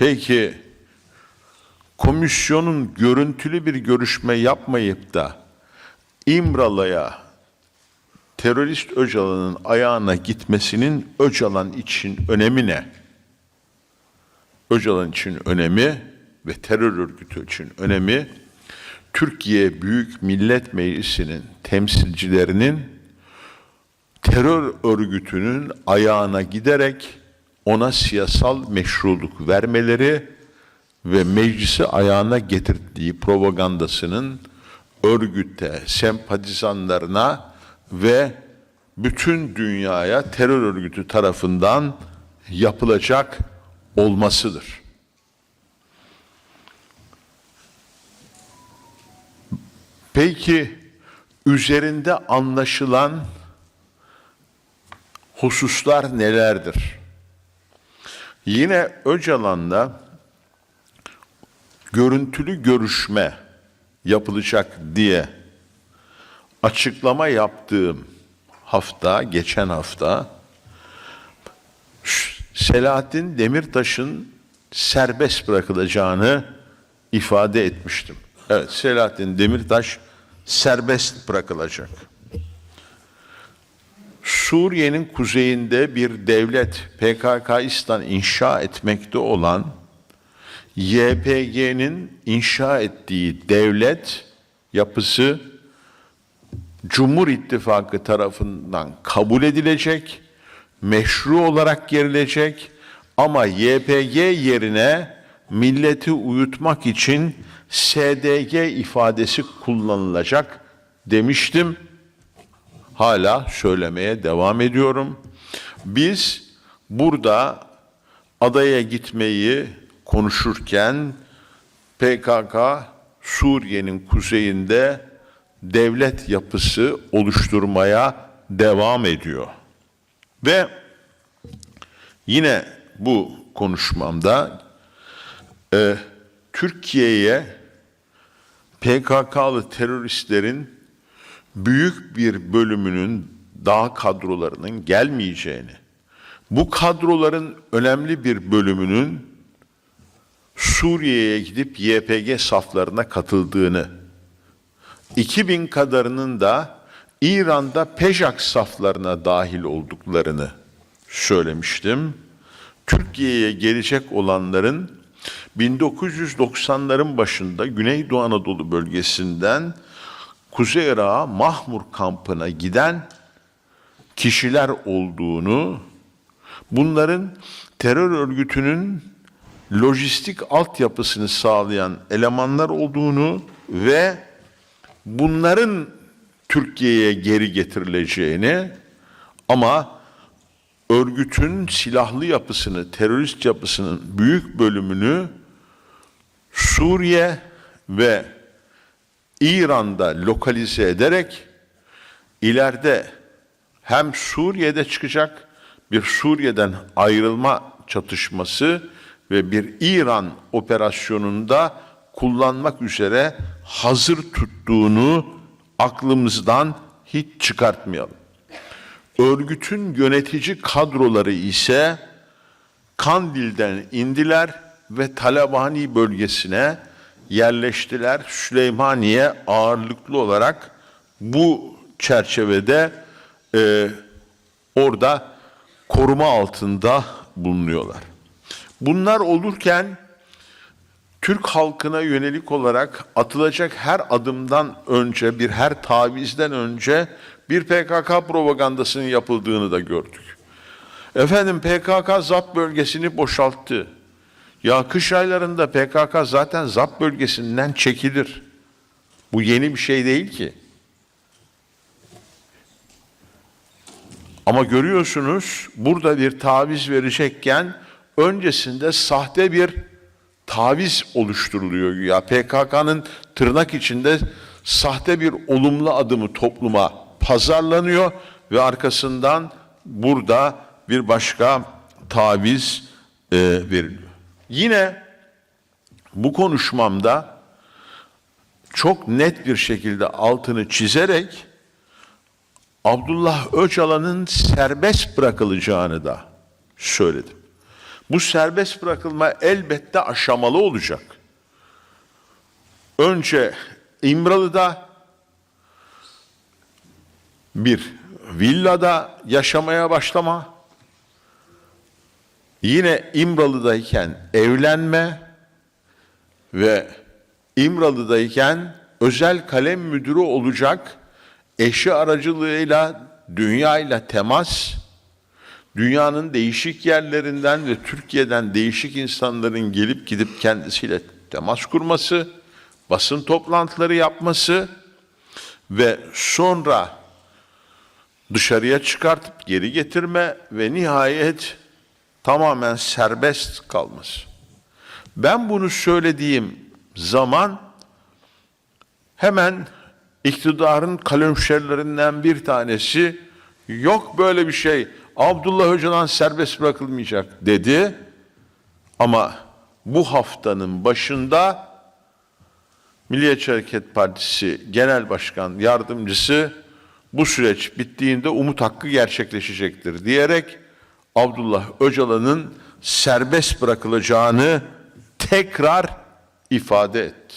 Peki komisyonun görüntülü bir görüşme yapmayıp da İmralı'ya terörist Öcalan'ın ayağına gitmesinin Öcalan için önemi ne? Öcalan için önemi ve terör örgütü için önemi Türkiye Büyük Millet Meclisi'nin temsilcilerinin terör örgütünün ayağına giderek ona siyasal meşruluk vermeleri ve meclisi ayağına getirdiği propagandasının örgütte sempatizanlarına ve bütün dünyaya terör örgütü tarafından yapılacak olmasıdır. Peki üzerinde anlaşılan hususlar nelerdir? Yine Öcalan'la görüntülü görüşme yapılacak diye açıklama yaptığım hafta, geçen hafta Selahattin Demirtaş'ın serbest bırakılacağını ifade etmiştim. Evet, Selahattin Demirtaş serbest bırakılacak. Suriye'nin kuzeyinde bir devlet PKK-İstan inşa etmekte olan YPG'nin inşa ettiği devlet yapısı Cumhur İttifakı tarafından kabul edilecek, meşru olarak gerilecek ama YPG yerine milleti uyutmak için SDG ifadesi kullanılacak demiştim. Hala söylemeye devam ediyorum. Biz burada adaya gitmeyi konuşurken PKK Suriye'nin kuzeyinde devlet yapısı oluşturmaya devam ediyor. Ve yine bu konuşmamda e, Türkiye'ye PKK'lı teröristlerin büyük bir bölümünün dağ kadrolarının gelmeyeceğini, bu kadroların önemli bir bölümünün Suriye'ye gidip YPG saflarına katıldığını, 2000 kadarının da İran'da Pejak saflarına dahil olduklarını söylemiştim. Türkiye'ye gelecek olanların 1990'ların başında Güneydoğu Anadolu bölgesinden Kuzey Irak'a Mahmur kampına giden kişiler olduğunu, bunların terör örgütünün lojistik altyapısını sağlayan elemanlar olduğunu ve bunların Türkiye'ye geri getirileceğini ama örgütün silahlı yapısını, terörist yapısının büyük bölümünü Suriye ve İran'da lokalize ederek ileride hem Suriye'de çıkacak bir Suriye'den ayrılma çatışması ve bir İran operasyonunda kullanmak üzere hazır tuttuğunu aklımızdan hiç çıkartmayalım. Örgütün yönetici kadroları ise Kandil'den indiler ve Talabani bölgesine yerleştiler. Süleymaniye ağırlıklı olarak bu çerçevede e, orada koruma altında bulunuyorlar. Bunlar olurken Türk halkına yönelik olarak atılacak her adımdan önce, bir her tavizden önce bir PKK propagandasının yapıldığını da gördük. Efendim PKK ZAP bölgesini boşalttı. Ya kış aylarında PKK zaten ZAP bölgesinden çekilir. Bu yeni bir şey değil ki. Ama görüyorsunuz burada bir taviz verecekken öncesinde sahte bir taviz oluşturuluyor. Ya PKK'nın tırnak içinde sahte bir olumlu adımı topluma pazarlanıyor ve arkasından burada bir başka taviz e, veriliyor. Yine bu konuşmamda çok net bir şekilde altını çizerek Abdullah Öcalan'ın serbest bırakılacağını da söyledim. Bu serbest bırakılma elbette aşamalı olacak. Önce İmralı'da bir villada yaşamaya başlama, yine İmralı'dayken evlenme ve İmralı'dayken özel kalem müdürü olacak eşi aracılığıyla dünyayla temas, dünyanın değişik yerlerinden ve Türkiye'den değişik insanların gelip gidip kendisiyle temas kurması, basın toplantıları yapması ve sonra dışarıya çıkartıp geri getirme ve nihayet tamamen serbest kalması. Ben bunu söylediğim zaman hemen iktidarın kalemşerlerinden bir tanesi yok böyle bir şey Abdullah Öcalan serbest bırakılmayacak dedi. Ama bu haftanın başında Milliyetçi Hareket Partisi Genel Başkan Yardımcısı bu süreç bittiğinde umut hakkı gerçekleşecektir diyerek Abdullah Öcalan'ın serbest bırakılacağını tekrar ifade etti.